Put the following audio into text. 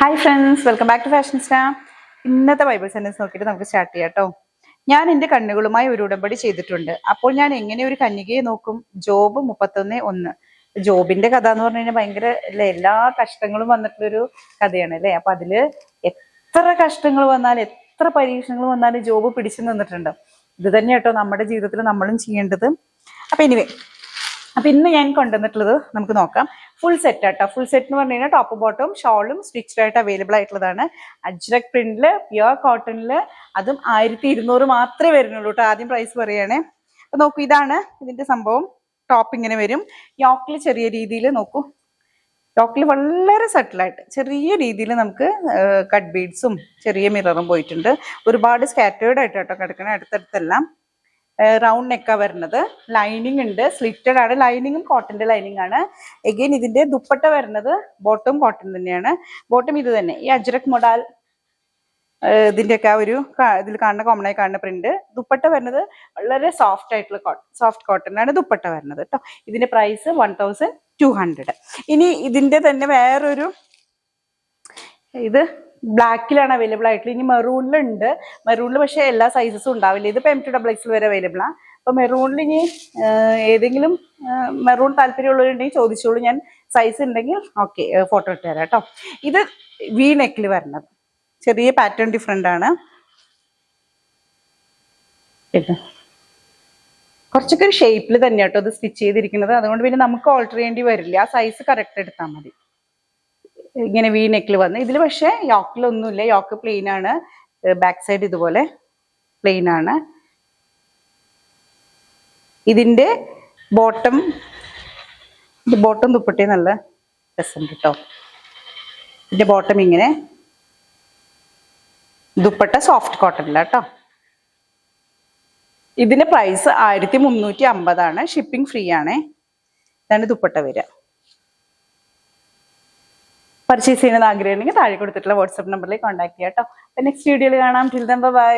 Hi friends welcome back to fashion സ്റ്റാ ഇന്നത്തെ Bible sentence നോക്കിയിട്ട് നമുക്ക് സ്റ്റാർട്ട് ചെയ്യാം കേട്ടോ ഞാൻ എന്റെ കണ്ണുകളുമായി ഒരു ഉടമ്പടി ചെയ്തിട്ടുണ്ട്. അപ്പോൾ ഞാൻ എങ്ങനെ ഒരു കന്യകയെ നോക്കും? ജോബ് മുപ്പത്തൊന്ന് ഒന്ന്. ജോബിന്റെ കഥ എന്ന് പറഞ്ഞു കഴിഞ്ഞാൽ ഭയങ്കര അല്ലേ എല്ലാ കഷ്ടങ്ങളും വന്നിട്ടുള്ളൊരു കഥയാണ് അല്ലേ അപ്പൊ അതിൽ എത്ര കഷ്ടങ്ങൾ വന്നാലും എത്ര പരീക്ഷണങ്ങൾ വന്നാലും ജോബ് പിടിച്ചു നിന്നിട്ടുണ്ട്. ഇത് തന്നെ കേട്ടോ നമ്മുടെ ജീവിതത്തിൽ നമ്മളും ചെയ്യേണ്ടത്. അപ്പൊ എനിവേ അപ്പൊ ഇന്ന് ഞാൻ കൊണ്ടുവന്നിട്ടുള്ളത് നമുക്ക് നോക്കാം. ഫുൾ സെറ്റ് ആട്ടോ. ഫുൾ സെറ്റ് എന്ന് പറഞ്ഞു കഴിഞ്ഞാൽ ടോപ്പ് ബോട്ടവും ഷോളും സ്റ്റിച്ച്ഡ് ആയിട്ട് അവൈലബിൾ ആയിട്ടുള്ളതാണ്. അജ്രക് പ്രിന്റിൽ പ്യുവർ കോട്ടണിൽ അതും ആയിരത്തി ഇരുന്നൂറ് മാത്രമേ വരുന്നുള്ളൂ കേട്ടോ ആദ്യം പ്രൈസ് പറയുകയാണേ അപ്പൊ നോക്കൂ ഇതാണ് ഇതിന്റെ സംഭവം. ടോപ്പ് ഇങ്ങനെ വരും. യോക്കിൽ ചെറിയ രീതിയിൽ നോക്കൂ. യോക്കിൽ വളരെ സട്ടിലായിട്ട് ചെറിയ രീതിയിൽ നമുക്ക് കട്ട് ബീഡ്സും ചെറിയ മിററും പോയിട്ടുണ്ട്. ഒരുപാട് സ്കാറ്റേർഡ് ആയിട്ട് കേട്ടോ കിടക്കണ അടുത്തടുത്തെല്ലാം. റൗണ്ട് നെക്കാണ് വരുന്നത്. ലൈനിങ് ഉണ്ട്. സ്ലിറ്റഡ് ആണ്. ലൈനിങ്ങും കോട്ടന്റെ ലൈനിങ് ആണ്. എഗെയിൻ ഇതിന്റെ ദുപ്പട്ട വരുന്നത് ബോട്ടം കോട്ടൺ തന്നെയാണ്. ബോട്ടം ഇത് തന്നെ. ഈ അജ്രക് മൊഡാൽ ഇതിന്റെയൊക്കെ ആ ഒരു ഇതിൽ കാണുന്ന കോമൺ ആയി കാണുന്ന പ്രിന്റ് ദുപ്പട്ട വരുന്നത് വളരെ സോഫ്റ്റ് ആയിട്ടുള്ള കോട്ടൺ സോഫ്റ്റ് കോട്ടൺ ആണ് ദുപ്പട്ട വരുന്നത് കേട്ടോ ഇതിന്റെ price one thousand two hundred ഇനി ഇതിന്റെ തന്നെ വേറൊരു ഇത് ബ്ലാക്കിലാണ് അവൈലബിൾ ആയിട്ടുള്ളത്. ഇനി മെറൂണിലുണ്ട് മെറൂണിൽ പക്ഷേ എല്ലാ സൈസസും ഉണ്ടാവില്ല. ഇതിപ്പോൾ എം ടു ഡബിൾ എക്സിൽ വരെ അവൈലബിൾ ആണ് അപ്പോൾ മെറൂണിൽ ഇനി ഏതെങ്കിലും മെറൂൺ താല്പര്യമുള്ളവരുണ്ടെങ്കിൽ ചോദിച്ചോളൂ. ഞാൻ സൈസ് ഉണ്ടെങ്കിൽ ഓക്കെ ഫോട്ടോ ഇട്ട് തരാം കേട്ടോ. ഇത് വി നെക്കിൽ വരണത്. ചെറിയ പാറ്റേൺ ഡിഫറെന്റ് ആണ്. കുറച്ചൊക്കെ ഒരു ഷേപ്പിൽ തന്നെ കേട്ടോ അത് സ്റ്റിച്ച് ചെയ്തിരിക്കുന്നത്. അതുകൊണ്ട് പിന്നെ നമുക്ക് ഓൾട്ടർ ചെയ്യേണ്ടി വരില്ല. ആ സൈസ് കറക്റ്റ് എടുത്താൽ മതി. ഇങ്ങനെ വി നെക്കിൽ വന്ന്. ഇതിൽ പക്ഷേ യോക്കിലൊന്നുമില്ല. യോക്ക് പ്ലെയിൻ ആണ് ബാക്ക് സൈഡ് ഇതുപോലെ പ്ലെയിൻ ആണ് ഇതിന്റെ ബോട്ടം ബോട്ടം ദുപ്പട്ടി നല്ല രസമുണ്ട് കേട്ടോ. ഇതിന്റെ ബോട്ടം ഇങ്ങനെ ദുപ്പട്ട സോഫ്റ്റ് കോട്ടണില്ല കേട്ടോ ഇതിന്റെ പ്രൈസ് ആയിരത്തി മുന്നൂറ്റി അമ്പതാണ്. ഷിപ്പിംഗ് ഫ്രീ ആണേ. ഇതാണ് ദുപ്പട്ട വരിക. പർച്ചേസ് ചെയ്യണമെന്ന് ആഗ്രഹമുണ്ടെങ്കിൽ താഴെ കൊടുത്തിട്ടുള്ള വാട്സപ്പ് നമ്പറിലേക്ക് കോൺടാക്ട് ചെയ്യാം കേട്ടോ നെക്സ്റ്റ് വീഡിയോയിൽ കാണാം. Till dum by